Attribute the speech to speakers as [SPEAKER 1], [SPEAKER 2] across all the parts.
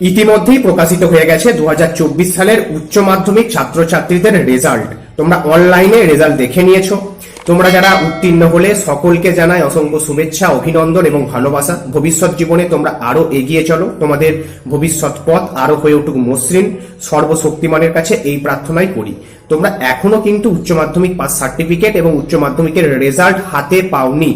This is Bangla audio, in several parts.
[SPEAKER 1] ইতিমধ্যেই প্রকাশিত হয়ে গেছে দুহাজার চব্বিশ সালের উচ্চ মাধ্যমিক ছাত্রছাত্রীদের রেজাল্ট। তোমরা অনলাইনে রেজাল্ট দেখে নিয়েছো। তোমরা যারা উত্তীর্ণ হলে সকলকে জানাই অসংখ্য শুভেচ্ছা, অভিনন্দন এবং ভালোবাসা। ভবিষ্যৎ জীবনে তোমরা আরও এগিয়ে চলো। তোমাদের ভবিষ্যৎ পথ আরও হয়ে উঠুক মসৃণ। সর্বশক্তিমানের কাছে এই প্রার্থনাই করি। তোমরা এখনও কিন্তু উচ্চ মাধ্যমিক পাস সার্টিফিকেট এবং উচ্চ মাধ্যমিকের রেজাল্ট হাতে পাওনি।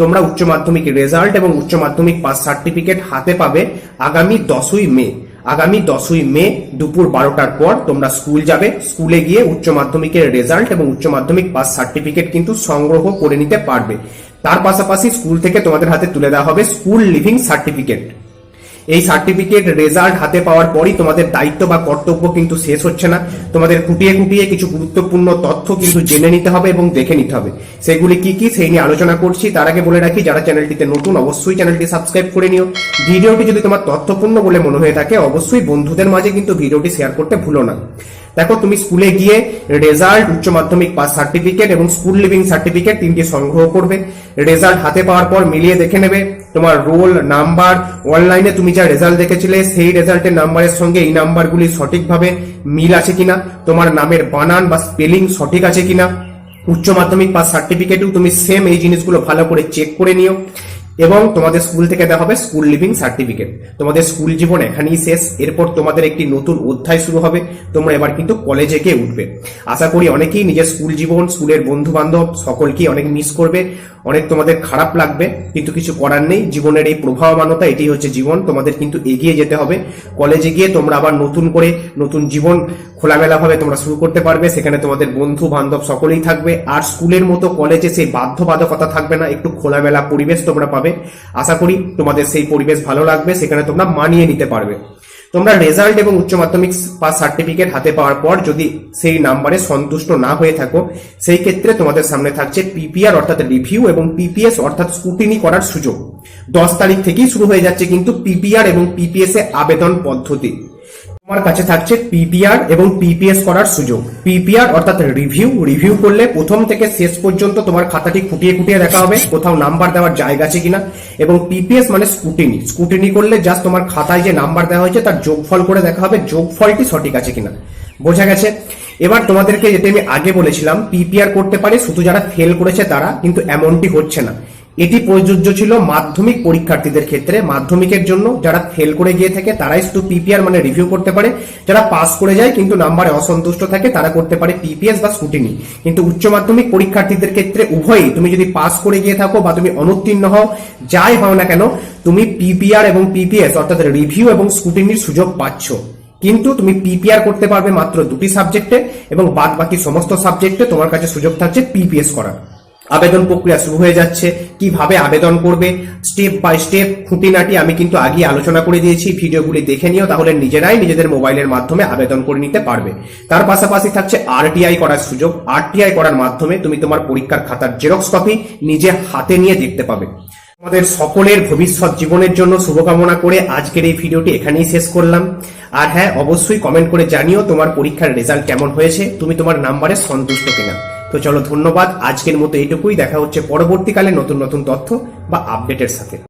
[SPEAKER 1] তোমরা উচ্চ মাধ্যমিক রেজাল্ট এবং উচ্চ মাধ্যমিক পাস সার্টিফিকেট হাতে পাবে আগামী দশই মে। আগামী দশই মে দুপুর বারোটার পর তোমরা স্কুল যাবে। স্কুলে গিয়ে উচ্চ মাধ্যমিকের রেজাল্ট এবং উচ্চ মাধ্যমিক পাস সার্টিফিকেট কিন্তু সংগ্রহ করে নিতে পারবে। তার পাশাপাশি স্কুল থেকে তোমাদের হাতে তুলে দেওয়া হবে স্কুল লিভিং সার্টিফিকেট এই সার্টিফিকেট রেজাল্ট হাতে পাওয়ার পরই তোমাদের দায়িত্ব বা কর্তব্য কিন্তু শেষ হচ্ছে না। তোমাদের খুঁটিয়ে খুঁটিয়ে কিছু গুরুত্বপূর্ণ তথ্য কিন্তু জেনে নিতে হবে এবং দেখে নিতে হবে। সেগুলি কি কি সেই নিয়ে আলোচনা করছি, তার আগে বলে রাখি, যারা চ্যানেলটিতে নতুন, অবশ্যই চ্যানেলটি সাবস্ক্রাইব করে নিও। ভিডিওটি যদি তোমার তথ্যপূর্ণ বলে মনে হয়ে থাকে, অবশ্যই বন্ধুদের মাঝে কিন্তু ভিডিওটি শেয়ার করতে ভুলো না। দেখো, তুমি স্কুলে গিয়ে রেজাল্ট উচ্চ মাধ্যমিক পাস সার্টিফিকেট এবং স্কুল লিভিং সার্টিফিকেট তিনটি সংগ্রহ করবে। রেজাল্ট হাতে পাওয়ার পর মিলিয়ে দেখে নেবে। তোমার রোল নাম্বার অনলাইনে তুমি যা রেজাল্ট দেখেছিলে, সেই রেজাল্টের নাম্বারের সঙ্গে এই নাম্বারগুলি সঠিকভাবে মিল আছে কিনা, তোমার নামের বানান বা স্পেলিং সঠিক আছে কিনা, উচ্চ মাধ্যমিক পাস সার্টিফিকেটেও তুমি সেম এই জিনিসগুলো ভালো করে চেক করে নিও। এবং তোমাদের স্কুল থেকে দেওয়া হবে স্কুল লিভিং সার্টিফিকেট। তোমাদের স্কুল জীবন এখানেই শেষ। এরপর তোমাদের একটি নতুন অধ্যায় শুরু হবে। তোমরা এবার কিন্তু কলেজে গিয়ে উঠবে। আশা করি অনেকেই নিজের স্কুল জীবন, স্কুলের বন্ধু বান্ধব সকলকেই অনেক মিস করবে। অনেক তোমাদের খারাপ লাগবে, কিন্তু কিছু করার নেই। জীবনের এই প্রভাবমানতা এটি হচ্ছে জীবন। তোমাদের কিন্তু এগিয়ে যেতে হবে। কলেজে গিয়ে তোমরা আবার নতুন করে নতুন জীবন খোলামেলা ভাবে তোমরা শুরু করতে পারবে। সেখানে তোমাদের বন্ধু বান্ধব সকলেই থাকবে। আর স্কুলের মতো কলেজে সেই বাধ্যবাধকতা থাকবে না। একটু খোলামেলা পরিবেশ তোমরা পাবে আশা করি তোমাদের সেই পরিবেশ ভালো লাগবে, সেখানে তোমরা মানিয়ে নিতে পারবে। তোমরা রেজাল্ট এবং উচ্চ মাধ্যমিক পাস সার্টিফিকেট হাতে পাওয়ার পর যদি সেই নাম্বারে সন্তুষ্ট না হয়ে থাকো, সেই ক্ষেত্রে তোমাদের সামনে থাকছে পিপিআর অর্থাৎ রিভিউ এবং পিপিএস অর্থাৎ স্কুটিনি করার সুযোগ। দশ তারিখ থেকেই শুরু হয়ে যাচ্ছে কিন্তু পিপিআর এবং পিপিএস এ আবেদন পদ্ধতি। তোমার কাছে থাকছে পিপিআর এবং পিপিএস করার সুযোগ। পিপিআর অর্থাৎ রিভিউ রিভিউ করলে প্রথম থেকে শেষ পর্যন্ত তোমার খাতাটি খুঁটিয়ে খুঁটিয়ে দেখা হবে, কোথাও নাম্বার দেওয়ার জায়গা আছে কিনা। এবং পিপিএস মানে স্কুটিনি স্কুটিনি করলে জাস্ট তোমার খাতায় যে নাম্বার দেওয়া হয়েছে তার যোগফল করে দেখা হবে, যোগফলটি সঠিক আছে কিনা। বোঝা গেছে? এবার তোমাদেরকে যেটা আমি আগে বলেছিলাম পিপিআর করতে পারে শুধু যারা ফেল করেছে তারা, কিন্তু এমনটি হচ্ছে না। এটি প্রযোজ্য ছিল মাধ্যমিক পরীক্ষার্থীদের ক্ষেত্রে। মাধ্যমিকের জন্য যারা ফেল করে গিয়ে থাকে, তারাই শুধু পিপিআর মানে রিভিউ করতে পারে। যারা পাস করে যায় কিন্তু নাম্বারে অসন্তুষ্ট থাকে, তারা করতে পারে পিপিএস বা স্কুটিনি কিন্তু উচ্চ মাধ্যমিক পরীক্ষার্থীদের ক্ষেত্রে উভয়ই তুমি যদি পাস করে গিয়ে থাকো বা তুমি অনুত্তীর্ণ হও, যাই হও না কেন, তুমি পিপিআর এবং পিপিএস অর্থাৎ রিভিউ এবং স্কুটিনির সুযোগ পাচ্ছ। কিন্তু তুমি পিপিআর করতে পারবে মাত্র দুটি সাবজেক্টে এবং বাদ বাকি সমস্ত সাবজেক্টে তোমার কাছে সুযোগ থাকছে পিপিএস করার। আবেদন প্রক্রিয়া শুরু হয়ে যাচ্ছে। কীভাবে আবেদন করবে? স্টেপ বাই স্টেপ খুঁটিনাটি আমি কিন্তু আগে আলোচনা করে দিয়েছি। ভিডিওগুলি দেখে নিও, তাহলে নিজেরাই নিজেদের মোবাইলের মাধ্যমে আবেদন করে নিতে পারবে। তার পাশাপাশি থাকছে আরটিআই করার সুযোগ। আরটিআই করার মাধ্যমে তুমি তোমার পরীক্ষার খাতার জেরক্স কপি নিজে হাতে নিয়ে দেখতে পাবে। আমাদের সকলের ভবিষ্যৎ জীবনের জন্য শুভকামনা করে আজকের এই ভিডিওটি এখানেই শেষ করলাম। আর হ্যাঁ অবশ্যই কমেন্ট করে জানিও তোমার পরীক্ষার রেজাল্ট কেমন হয়েছে। তুমি তোমার নাম্বারে সন্তুষ্ট কিনা। তো চলো ধন্যবাদ। আজকের মতো এটুকুই। দেখা হচ্ছে পরবর্তীকালে নতুন নতুন তথ্য বা আপডেটের সাথে।